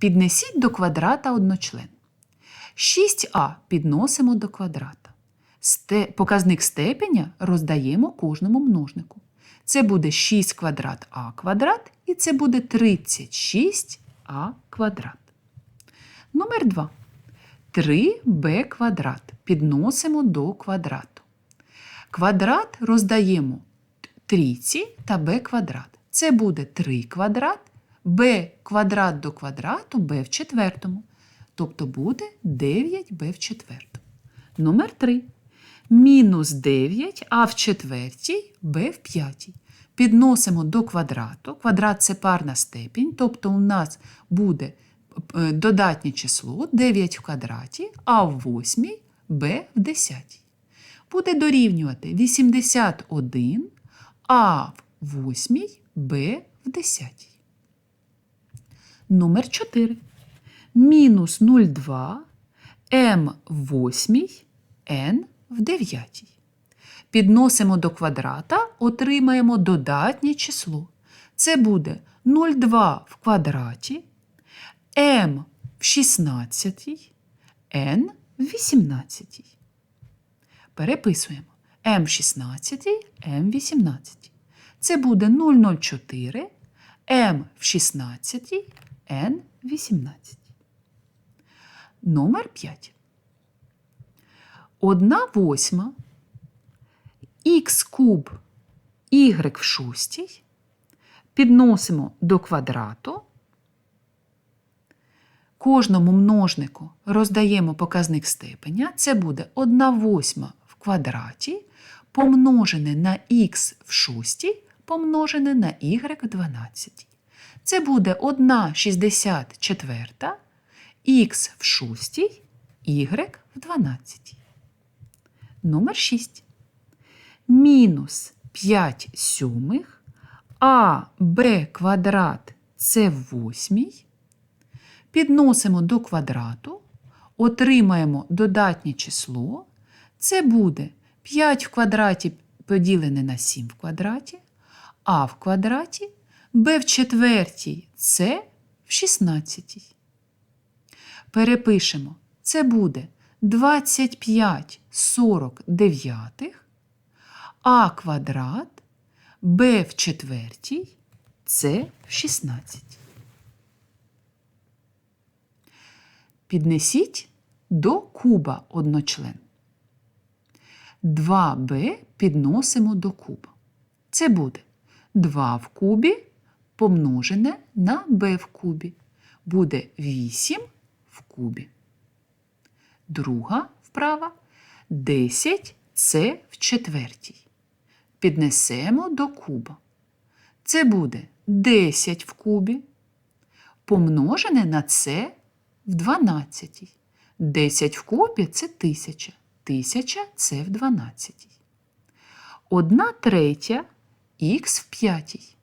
Піднесіть до квадрата одночлен. 6а підносимо до квадрата. Показник степеня роздаємо кожному множнику. Це буде 6 квадрат а квадрат і це буде 36а квадрат. Номер 2. 3b квадрат підносимо до квадрату. Квадрат роздаємо трійці та b квадрат. Це буде 3 квадрат, b квадрат до квадрату b в четвертому. Тобто буде 9b в четвертому. Номер 3. Мінус 9, а в четвертій b в п'ятій. Підносимо до квадрату. Квадрат це парна степінь, тобто у нас буде е, додатнє число 9 в квадраті, а в восьмій b в десятій. Буде дорівнювати 81, а в восьмій b в десятій. Номер 4. Мінус 0,2 m в восьмій, n в дев'ятій. Підносимо до квадрата, отримаємо додатнє число. Це буде 0,2 в квадраті, m в 16, n в 18. Переписуємо m в 16, m в 18. Це буде 0,04, m в 16, n в 18. Номер 5. 1 восьма х куб y в шостій підносимо до квадрату. Кожному множнику роздаємо показник степеня. Це буде 1 восьма в квадраті помножене на х в шостій помножене на y в 12. Це буде 1 64 х в шостій, y в 12. Номер 6. Мінус 5 сьомих, а b квадрат це в восьмій. Підносимо до квадрату, отримаємо додатнє число. Це буде 5 в квадраті поділене на 7 в квадраті, а в квадраті, b в четвертій це в 16. Перепишемо. Це буде 25 49, а квадрат b в четвертій це в 16. Піднесіть до куба одночлен. 2b підносимо до куба. Це буде 2 в кубі помножене на b в кубі. Буде 8 в кубі. Друга вправа 10 це в четвертій. Піднесемо до куба. Це буде 10 в кубі помножене на це в 12. 10 в кубі це 1000. 1000 це в 12. 1 третя х в п'ятій.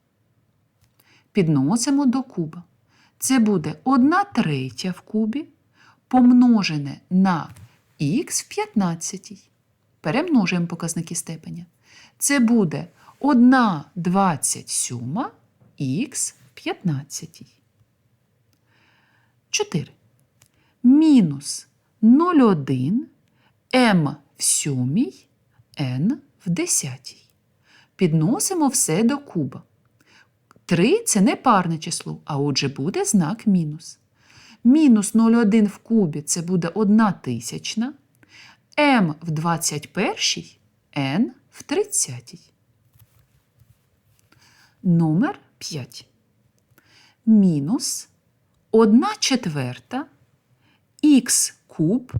Підносимо до куба. Це буде 1 третя в кубі помножене на х в 15. Перемножуємо показники степеня. Це буде 1 27 х в 15. 4. Мінус 0,1 m в сьомій, n в десятій. Підносимо все до куба. 3 це не парне число, а отже буде знак мінус. Мінус 0,1 в кубі це буде 1 тисячна, m в 21, n в 30. Номер 5. Мінус 1 четверта х куб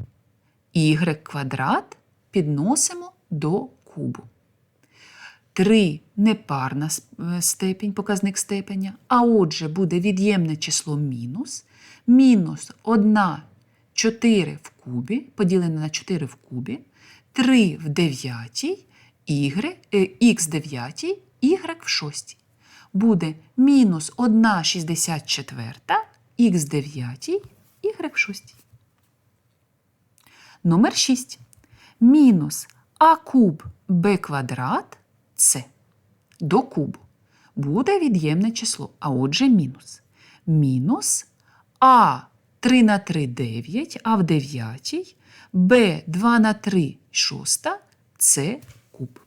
y квадрат підносимо до кубу. 3 непарна е, степінь, показник степеня, а отже буде від'ємне число мінус. Мінус 1 4 в кубі, поділене на 4 в кубі, 3 в дев'ятій, y, е, х дев'ятій, y в шостій. Буде мінус 1 64, х дев'ятій, y в шостій. Номер 6. Мінус а куб b квадрат це до кубу. Буде від'ємне число, а отже мінус. Мінус А 3 на 3 9, а в дев'ятій, Б 2 на 3 шоста, С куб.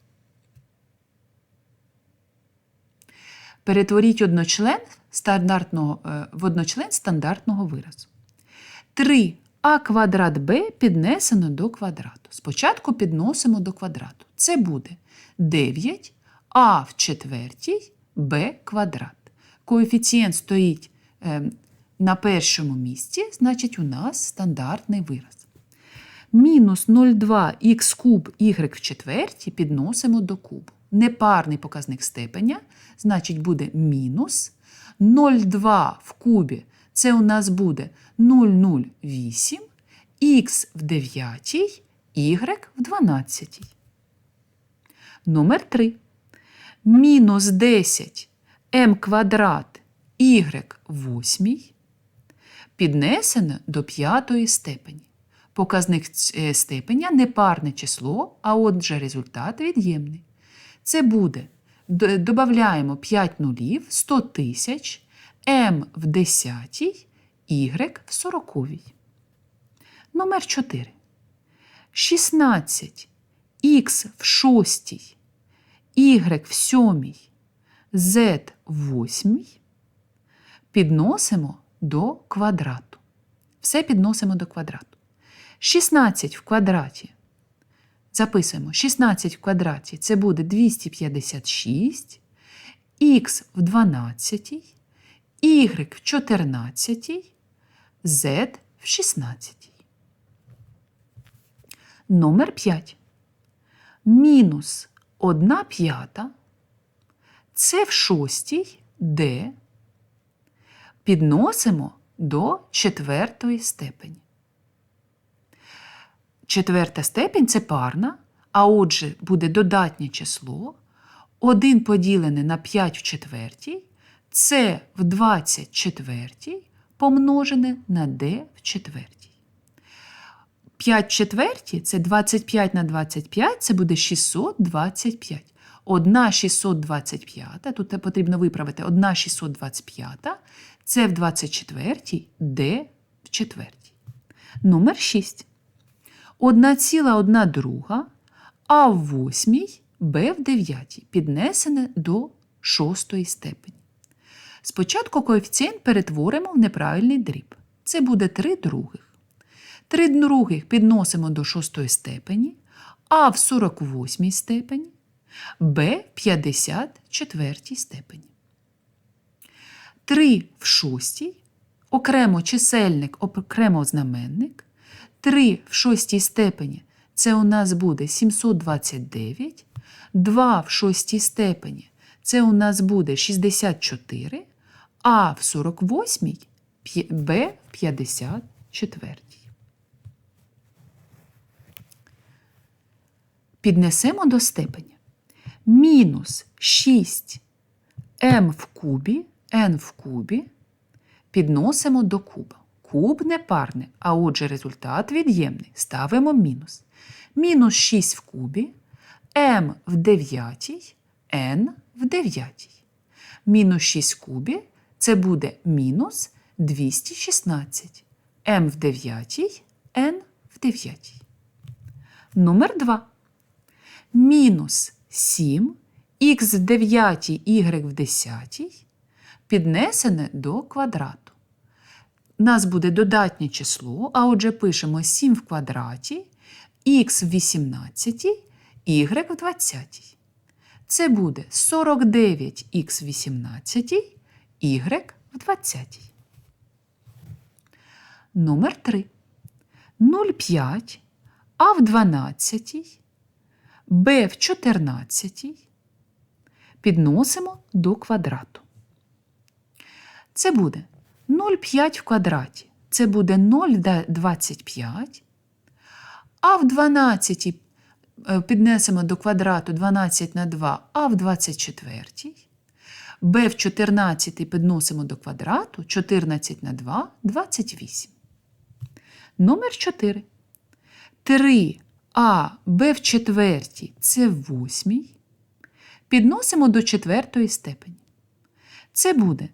Перетворіть одночлен стандартного, е, в одночлен стандартного виразу. 3а квадрат b піднесено до квадрату. Спочатку підносимо до квадрату. Це буде 9а в четвертій b квадрат. Коефіцієнт стоїть е, на першому місці, значить, у нас стандартний вираз. Мінус 0,2х куб y в четвертій підносимо до кубу. Непарний показник степеня, значить, буде мінус 0,2 в кубі це у нас буде 0,08, х в 9, y в 12. Номер 3. Мінус 10 m квадрат y в 8 піднесено до п'ятої степені. Показник е, степеня непарне число, а отже результат від'ємний. Це буде, додаємо 5 нулів, 100 тисяч, m в 10, y в 40. Номер 4. 16 х в 6, y в 7, z в 8 підносимо до квадрату. Все підносимо до квадрату. 16 в квадраті. Записуємо 16 в квадраті це буде 256, х в 12, y в 14, z в 16. Номер 5. Мінус 1 п'ята. Це в шостій d підносимо до четвертої степені. Четверта степень це парна, а отже, буде додатнє число. 1 поділене на 5 в четвертій, це в 24 помножене на d в четвертій. 5 четверті це 25 на 25, це буде 625. Одна 625, тут потрібно виправити 1 625, це в 24, d в четвертій. Номер 6. 1,1 друга, а в восьмій b в дев'ятій піднесене до шостої степені. Спочатку коефіцієнт перетворимо в неправильний дріб. Це буде 3 других. 3 других підносимо до шостої степені, а в 48 степені, b в 54 степені. 3 в шостій, окремо чисельник, окремо знаменник. 3 в шостій степені це у нас буде 729. 2 в шостій степені це у нас буде 64, а в 48 Б в 54. Піднесемо до степеня. Мінус 6 М в кубі, Н в кубі підносимо до куба. Куб не парне, а отже результат від'ємний. Ставимо мінус. Мінус 6 в кубі, М в дев'ятій, N в дев'ятій. Мінус 6 в кубі це буде мінус 216. М в дев'ятій, N в дев'ятій. Номер 2. Мінус 7, х в дев'ятій, y в десятій піднесене до квадрату. Нас буде додатнє число, а отже пишемо 7 в квадраті, х в 18, y в 20. Це буде 49х в 18, y в 20. Номер 3. 0,5, а в 12, b в 14. Підносимо до квадрату. Це буде 0,5 в квадраті. Це буде 0,25. А в 12 е, піднесемо до квадрату 12 на 2, а в 24. b в 14 підносимо до квадрату 14 на 2 28. Номер 4. 3 а b в четвертій це в восьмій. Підносимо до четвертої степені. Це буде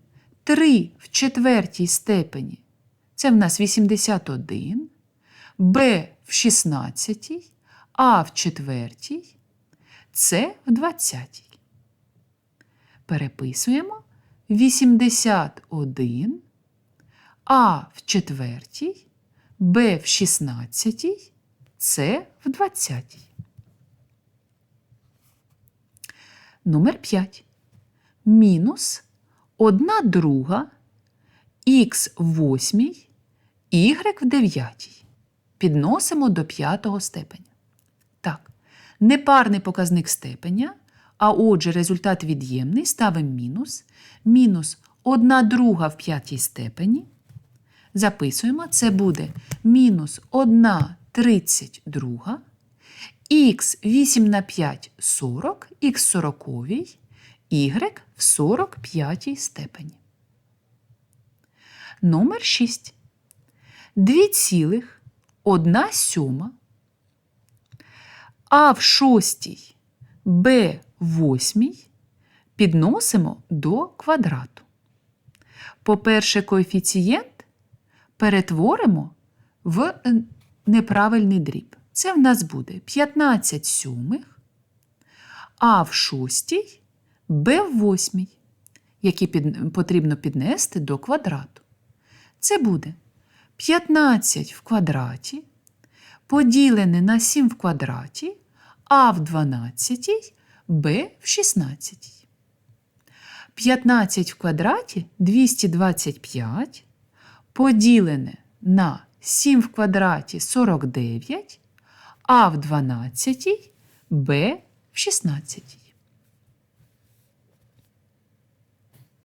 3 в четвертій степені. Це в нас 81, Б в 16, А в 4, С в 20. Переписуємо. 81, А в 4, Б в 16, С в 20. Номер 5. Мінус 1 друга х в 8, y в 9. Підносимо до п'ятого степеня. Так, непарний показник степеня, а отже результат від'ємний ставимо мінус. Мінус 1 друга в п'ятій степені. Записуємо, це буде мінус 1 32, х 8 на 5 40, х 40, y в 45 степені. Номер 6. 2,1 сьома, а в шостій, Б восьмій підносимо до квадрату. По-перше, коефіцієнт перетворимо в неправильний дріб. Це в нас буде 15 сьомих, а в шостій Б в восьмій, які під, потрібно піднести до квадрату. Це буде 15 в квадраті поділене на 7 в квадраті, а в 12, Б в 16. 15 в квадраті 225 поділене на 7 в квадраті 49, а в 12 Б в 16.